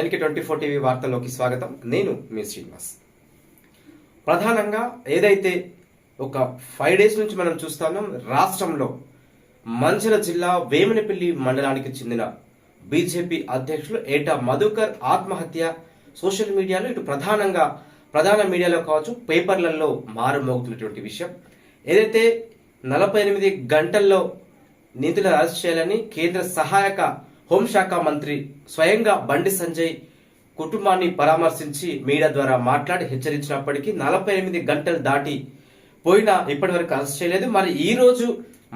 NK twenty four TV వార్తల్లోకి స్వాగతం. నేను మీ శ్రీనివాస్. ప్రధానంగా ఏదైతే ఒక ఫైవ్ డేస్ నుంచి మనం చూస్తున్నాం రాష్ట్రంలో మంచిల జిల్లా వేమనపల్లి మండలానికి చెందిన బీజేపీ అధ్యక్షులు ఏటా మధుకర్ ఆత్మహత్య సోషల్ మీడియాలో ఇటు ప్రధానంగా ప్రధాన మీడియాలో కావచ్చు పేపర్లలో మారుమోగుతున్నటువంటి విషయం. ఏదైతే నలభై ఎనిమిది గంటల్లో నిధులు అరెస్ట్ చేయాలని కేంద్ర సహాయక హోంశాఖ మంత్రి స్వయంగా బండి సంజయ్ కుటుంబాన్ని పరామర్శించి మీడియా ద్వారా మాట్లాడి హెచ్చరించినప్పటికీ నలభై ఎనిమిది గంటలు దాటి పోయినా ఇప్పటి వరకు అరెస్ట్ చేయలేదు. మరి ఈ రోజు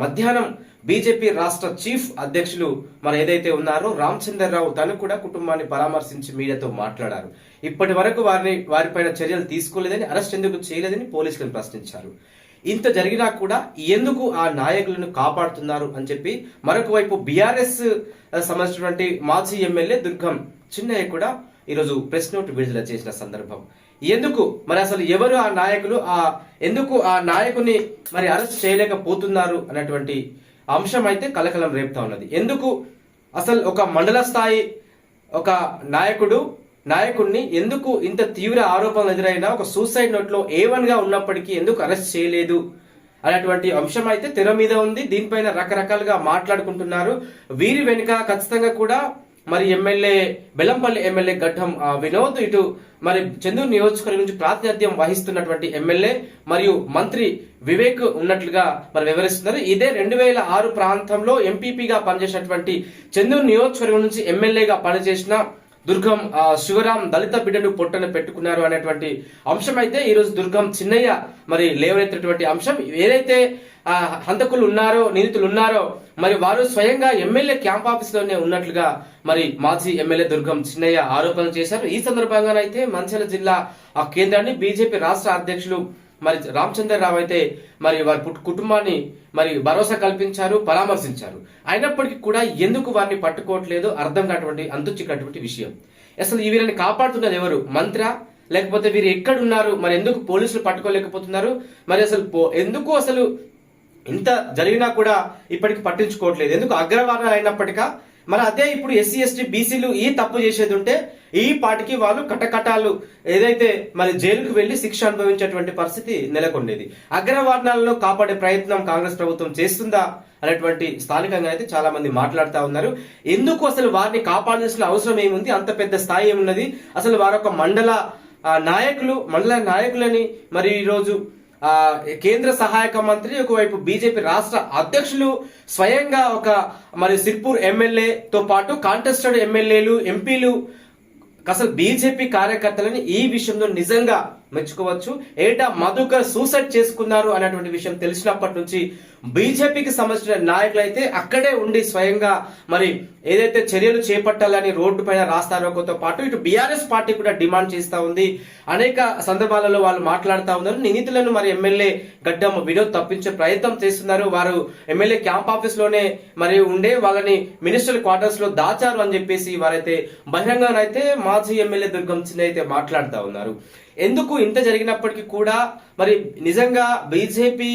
మధ్యాహ్నం బీజేపీ రాష్ట్ర చీఫ్ అధ్యక్షులు మరి ఏదైతే ఉన్నారో రామచంద్రరావు తను కూడా కుటుంబాన్ని పరామర్శించి మీడియాతో మాట్లాడారు. ఇప్పటి వరకు వారిని వారిపైన చర్యలు తీసుకోలేదని అరెస్ట్ ఎందుకు చేయలేదని పోలీసులను ప్రశ్నించారు. ఇంత జరిగినా కూడా ఎందుకు ఆ నాయకులను కాపాడుతున్నారు అని చెప్పి మరొక వైపు బీఆర్ఎస్ సంబంధించినటువంటి మాజీ ఎమ్మెల్యే దుర్గం చిన్నయ్య కూడా ఈరోజు ప్రెస్ నోట్ విడుదల చేసిన సందర్భం. ఎందుకు? మరి అసలు ఎవరు ఆ నాయకులు? ఆ ఎందుకు ఆ నాయకుని మరి అరెస్ట్ చేయలేకపోతున్నారు అన్నటువంటి అంశం అయితే కలకలం రేపుతా ఉన్నది. ఎందుకు? అసలు ఒక మండల స్థాయి ఒక నాయకుడు నాయకుడిని ఎందుకు ఇంత తీవ్ర ఆరోపణలు ఎదురైనా ఒక సూసైడ్ నోట్లో ఏ గా ఉన్నప్పటికీ ఎందుకు అరెస్ట్ చేయలేదు? అనేటువంటి అంశం అయితే తెర మీద ఉంది. దీనిపైన రకరకాలుగా మాట్లాడుకుంటున్నారు. వీరి వెనుక ఖచ్చితంగా కూడా మరి ఎమ్మెల్యే బెల్లంపల్లి ఎమ్మెల్యే ఘట్టం వినోద్ ఇటు మరి చందూరు నియోజకవర్గం నుంచి ప్రాతినిధ్యం వహిస్తున్నటువంటి ఎమ్మెల్యే మరియు మంత్రి వివేక్ ఉన్నట్లుగా మరి వివరిస్తున్నారు. ఇదే రెండు వేల ఆరు ప్రాంతంలో ఎంపీపీగా పనిచేసినటువంటి చందూరు నియోజకవర్గం నుంచి ఎమ్మెల్యేగా పనిచేసిన దుర్గం శివరాం దళిత బిడ్డను పొట్టన పెట్టుకున్నారు అనేటువంటి అంశం అయితే ఈ రోజు దుర్గం చిన్నయ్య మరి లేవనెత్తినటువంటి అంశం. ఏదైతే హంతకులు ఉన్నారో నిందితులు ఉన్నారో మరి వారు స్వయంగా ఎమ్మెల్యే క్యాంప్ ఆఫీస్లోనే ఉన్నట్లుగా మరి మాజీ ఎమ్మెల్యే దుర్గం చిన్నయ్య ఆరోపణలు చేశారు. ఈ సందర్భంగానైతే మంచిర్యాల జిల్లా ఆ కేంద్రాన్ని బీజేపీ రాష్ట్ర అధ్యక్షులు మరి రామచంద్రరావు అయితే మరి వారి కుటుంబాన్ని మరి భరోసా కల్పించారు పరామర్శించారు. అయినప్పటికీ కూడా ఎందుకు వారిని పట్టుకోవట్లేదు అర్థం కానటువంటి అంతుచిక్కటువంటి విషయం. అసలు ఈ వీరిని కాపాడుతున్నది ఎవరు? మంత్ర? లేకపోతే వీరు ఎక్కడున్నారు? మరి ఎందుకు పోలీసులు పట్టుకోలేకపోతున్నారు? మరి అసలు పో- ఎందుకు అసలు ఇంత జరిగినా కూడా ఇప్పటికి పట్టించుకోవట్లేదు? ఎందుకు అగ్రవర్ణాలు అయినప్పటికీ మరి అదే ఇప్పుడు ఎస్సీ ఎస్టీ బీసీలు ఈ తప్పు చేసేది ఉంటే ఈ పాటికి వాళ్ళు కటకటాలు ఏదైతే మరి జైలుకు వెళ్ళి శిక్ష అనుభవించేటువంటి పరిస్థితి నెలకొండేది. అగ్రవర్ణాలను కాపాడే ప్రయత్నం కాంగ్రెస్ ప్రభుత్వం చేస్తుందా అనేటువంటి స్థానికంగా అయితే చాలా మంది మాట్లాడుతూ ఉన్నారు. ఎందుకు అసలు వారిని కాపాడాల్సిన అవసరం ఏముంది? అంత పెద్ద స్థాయి ఏమున్నది? అసలు వారొక మండల నాయకులు మండల నాయకులని మరి ఈరోజు కేంద్ర సహాయక మంత్రి ఒకవైపు బీజేపీ రాష్ట్ర అధ్యక్షులు స్వయంగా ఒక మరి సిర్పూర్ ఎమ్మెల్యేతో పాటు కాంటెస్టెడ్ ఎమ్మెల్యేలు ఎంపీలు అసలు బీజేపీ కార్యకర్తలని ఈ విషయంలో నిజంగా మెచ్చుకోవచ్చు. ఏటా మధుకర్ సూసైడ్ చేసుకున్నారు అనేటువంటి విషయం తెలిసినప్పటి నుంచి బీజేపీకి సంబంధించిన నాయకులు అయితే అక్కడే ఉండి స్వయంగా మరి ఏదైతే చర్యలు చేపట్టాలని రోడ్డు పైన రాస్తారోకోతో పాటు ఇటు బీఆర్ఎస్ పార్టీ కూడా డిమాండ్ చేస్తా ఉంది. అనేక సందర్భాలలో వాళ్ళు మాట్లాడుతూ ఉన్నారు. నిందితులను మరి ఎమ్మెల్యే గడ్డం వినోద్ తప్పించే ప్రయత్నం చేస్తున్నారు. వారు ఎమ్మెల్యే క్యాంప్ ఆఫీస్లోనే మరి ఉండే వాళ్ళని మినిస్టర్ క్వార్టర్స్లో దాచారు అని చెప్పేసి వారైతే బహిరంగానైతే మాజీ ఎమ్మెల్యే దుర్గం చిన్న అయితే మాట్లాడుతూ ఉన్నారు. ఎందుకు ఇంత జరిగినప్పటికీ కూడా మరి నిజంగా బీజేపీ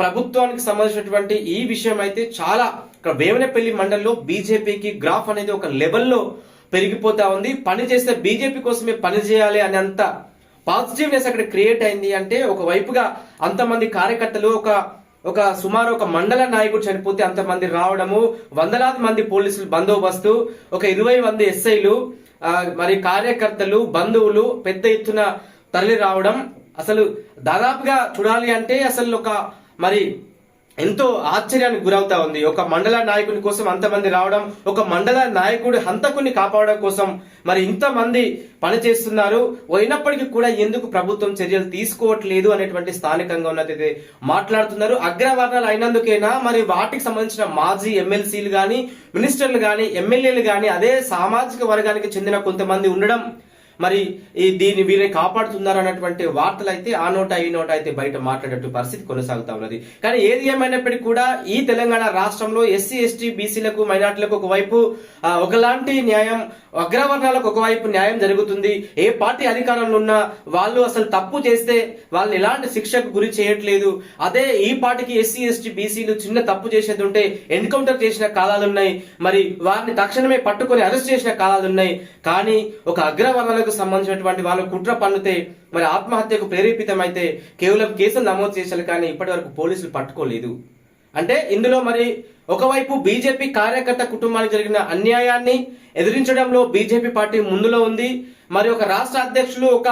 ప్రభుత్వానికి సంబంధించినటువంటి ఈ విషయం అయితే చాలా ఇక్కడ వేమనపల్లి మండలంలో బీజేపీకి గ్రాఫ్ అనేది ఒక లెవెల్లో పెరిగిపోతా ఉంది. పని చేస్తే బీజేపీ కోసమే పని చేయాలి అని అంత పాజిటివ్నెస్ అక్కడ క్రియేట్ అయింది. అంటే ఒక వైపుగా అంతమంది కార్యకర్తలు ఒక ఒక సుమారు ఒక మండల నాయకుడు చనిపోతే అంతమంది రావడము వందలాది మంది పోలీసులు బందోబస్తు ఒక ఇరవై మంది ఎస్ఐలు మరి కార్యకర్తలు బంధువులు పెద్ద ఎత్తున తరలి రావడం అసలు దాదాపుగా చూడాలి అంటే అసలు ఒక మరి ఎంతో ఆశ్చర్యానికి గురవుతా ఉంది. ఒక మండల నాయకుని కోసం అంతమంది రావడం ఒక మండల నాయకుడు హంతకుని కాపాడడం కోసం మరి ఇంతమంది పని చేస్తున్నారు అయినప్పటికీ కూడా ఎందుకు ప్రభుత్వం చర్యలు తీసుకోవట్లేదు అనేటువంటి స్థానికంగా ఉన్నదైతే మాట్లాడుతున్నారు. అగ్రవర్ణాలు అయినందుకైనా మరి వాటికి సంబంధించిన మాజీ ఎమ్మెల్సీలు గాని మినిస్టర్లు గాని ఎమ్మెల్యేలు గాని అదే సామాజిక వర్గానికి చెందిన కొంతమంది ఉండడం మరి ఈ దీన్ని వీరిని కాపాడుతున్నారు అన్నటువంటి వార్తలు అయితే ఆ నోట ఈ నోట అయితే బయట మాట్లాడేట పరిస్థితి కొనసాగుతా ఉన్నది. కానీ ఏది ఏమైనప్పటికీ కూడా ఈ తెలంగాణ రాష్ట్రంలో ఎస్సీ ఎస్టీ బీసీలకు మైనార్టీలకు ఒకవైపు ఒకలాంటి న్యాయం అగ్రవర్ణాలకు ఒకవైపు న్యాయం జరుగుతుంది. ఏ పార్టీ అధికారంలో ఉన్నా వాళ్ళు అసలు తప్పు చేస్తే వాళ్ళని ఎలాంటి శిక్షకు గురి చేయట్లేదు. అదే ఈ పార్టీకి ఎస్సీ ఎస్టీ బీసీలు చిన్న తప్పు చేసేది ఉంటే ఎన్కౌంటర్ చేసిన కాలాలున్నాయి. మరి వారిని తక్షణమే పట్టుకొని అరెస్ట్ చేసిన కాలాలు ఉన్నాయి కానీ ఒక అగ్రవర్ణాలకు సంబంధించినటువంటి వాళ్ళు కుట్ర పన్నుతే మరి ఆత్మహత్యకు ప్రేరేపితమైతే కేవలం కేసులు నమోదు చేశారు కానీ ఇప్పటి వరకు పోలీసులు పట్టుకోలేదు. అంటే ఇందులో మరి ఒకవైపు బీజేపీ కార్యకర్త కుటుంబానికి జరిగిన అన్యాయాన్ని ఎదిరించడంలో బీజేపీ పార్టీ ముందులో ఉంది. మరి ఒక రాష్ట్ర అధ్యక్షులు ఒక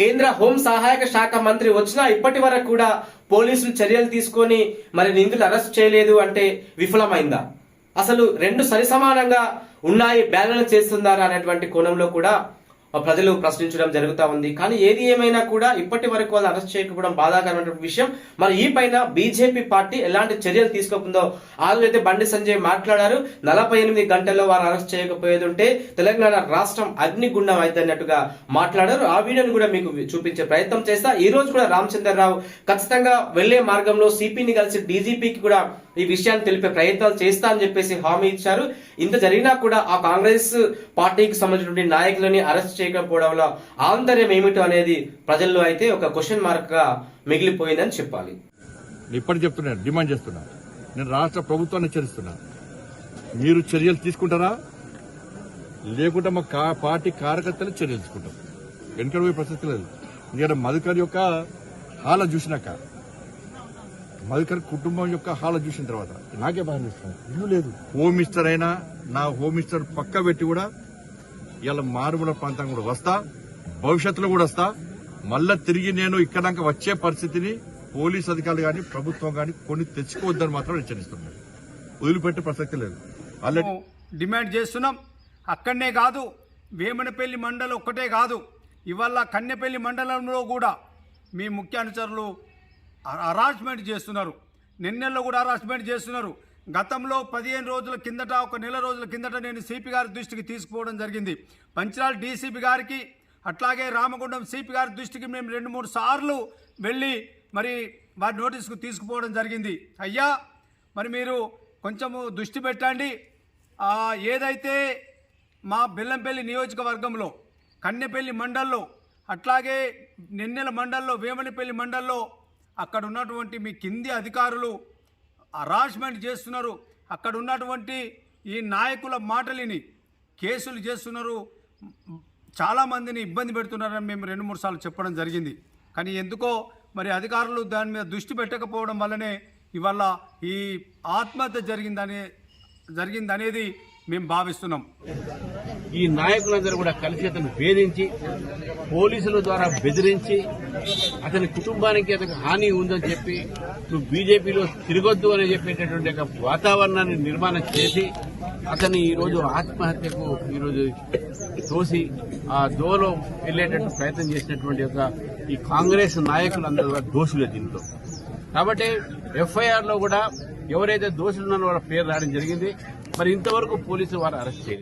కేంద్ర హోం సహాయక శాఖ మంత్రి వచ్చినా ఇప్పటి వరకు కూడా పోలీసులు చర్యలు తీసుకొని మరి నిందితులు అరెస్ట్ చేయలేదు అంటే విఫలమైందా? అసలు రెండు సరిసమానంగా ఉన్నాయి బ్యాలెన్స్ చేస్తుందారా అనేటువంటి కోణంలో కూడా ప్రజలు ప్రశ్నించడం జరుగుతా ఉంది. కానీ ఏది ఏమైనా కూడా ఇప్పటి వరకు వాళ్ళు అరెస్ట్ చేయకపోవడం బాధాకరమైన విషయం. మరి ఈ పైన బీజేపీ పార్టీ ఎలాంటి చర్యలు తీసుకోకుందో ఆ రోజు అయితే బండి సంజయ్ మాట్లాడారు. నలభై ఎనిమిది గంటల్లో వారు అరెస్ట్ చేయకపోయేది ఉంటే తెలంగాణ రాష్ట్రం అగ్నిగుండం అయితేనట్టుగా మాట్లాడారు. ఆ వీడియోని కూడా మీకు చూపించే ప్రయత్నం చేస్తా. ఈ రోజు కూడా రామచంద్రరావు ఖచ్చితంగా వెళ్ళే మార్గంలో సిపిని కలిసి డీజీపీకి కూడా ఈ విషయాన్ని తెలిపే ప్రయత్నాలు చేస్తా అని చెప్పేసి హామీ ఇచ్చారు. ఇంత జరిగినా కూడా ఆ కాంగ్రెస్ పార్టీకి సంబంధించినటువంటి నాయకులని అరెస్ట్ చేయకపోవడంలో ఆంతర్యం ఏమిటో అనేది ప్రజల్లో అయితే ఒక క్వశ్చన్ మార్క్గా మిగిలిపోయిందని చెప్పాలి. నేను చెప్తున్నాను డిమాండ్ చేస్తున్నా. నేను రాష్ట్ర ప్రభుత్వాన్ని హెచ్చరిస్తున్నా. మీరు చర్యలు తీసుకుంటారా? లేకుంటే మా కా- పార్టీ కార్యకర్తలు చర్యలు తీసుకుంటాం వెనుకడు పోయే ప్రసక్తి లేదు. ఎందుకంటే మధుకర్ యొక్క హాల చూసినాక మధుకర్ కుటుంబం యొక్క హాల చూసిన తర్వాత నాకే బాగా ఇల్లు లేదు. హోమ్ మినిస్టర్ అయినా నా హోమ్ మినిస్టర్ పక్క పెట్టి కూడా ఇలా మారుమూల ప్రాంతం కూడా వస్తా భవిష్యత్తులో కూడా వస్తా. మళ్ళా తిరిగి నేను ఇక్కడ వచ్చే పరిస్థితిని పోలీస్ అధికారులు కానీ ప్రభుత్వం కానీ కొన్ని తెచ్చుకోవద్దని మాత్రం హెచ్చరిస్తున్నాను. వదిలిపెట్టే ప్రసక్తి లేదు. ఆల్రెడీ డిమాండ్ చేస్తున్నాం. అక్కడనే కాదు వేమనపల్లి మండలం ఒక్కటే కాదు ఇవాళ కన్నెపల్లి మండలంలో కూడా మీ ముఖ్య అనుచరులు హరాస్మెంట్ చేస్తున్నారు. నిన్నెల్లో కూడా హరాస్మెంట్ చేస్తున్నారు. గతంలో పదిహేను రోజుల కిందట ఒక నెల రోజుల కిందట నేను సిపి గారి దృష్టికి తీసుకుపోవడం జరిగింది. పంచనాల డీసీపీ గారికి అట్లాగే రామగుండం సిపి గారి దృష్టికి మేము రెండు మూడు సార్లు వెళ్ళి మరి వారి నోటీసుకు తీసుకుపోవడం జరిగింది. అయ్యా మరి మీరు కొంచెము దృష్టి పెట్టండి. ఏదైతే మా బెల్లంపల్లి నియోజకవర్గంలో కన్నెపల్లి మండల్లో అట్లాగే నిన్నెల మండల్లో వేమనిపల్లి మండల్లో అక్కడ ఉన్నటువంటి మీ కింది అధికారులు హరాస్మెంట్ చేస్తున్నారు. అక్కడ ఉన్నటువంటి ఈ నాయకుల మాటలిని కేసులు చేస్తున్నారు. చాలామందిని ఇబ్బంది పెడుతున్నారని మేము రెండు మూడు సార్లు చెప్పడం జరిగింది. కానీ ఎందుకో మరి అధికారులు దాని మీద దృష్టి పెట్టకపోవడం వల్లనే ఇవాళ ఈ ఆత్మహత్య జరిగిందనే జరిగిందనేది మేము భావిస్తున్నాం. ఈ నాయకులందరూ కూడా కలిసి అతను వేధించి పోలీసుల ద్వారా బెదిరించి అతని కుటుంబానికి అతనికి హాని ఉందని చెప్పి నువ్వు బీజేపీలో తిరగొద్దు అని చెప్పేటటువంటి ఒక వాతావరణాన్ని నిర్మాణం చేసి అతని ఈరోజు ఆత్మహత్యకు ఈరోజు తోసి ఆ దోలో వెళ్ళేటట్టు ప్రయత్నం చేసినటువంటి ఒక ఈ కాంగ్రెస్ నాయకులందరూ కూడా దోషులే దీంతో కాబట్టి ఎఫ్ఐఆర్లో కూడా ఎవరైతే దోషులు ఉన్నారో వాళ్ళ పేరు రావడం జరిగింది. మరి ఇంతవరకు పోలీసులు వారు అరెస్ట్ చేయలేదు.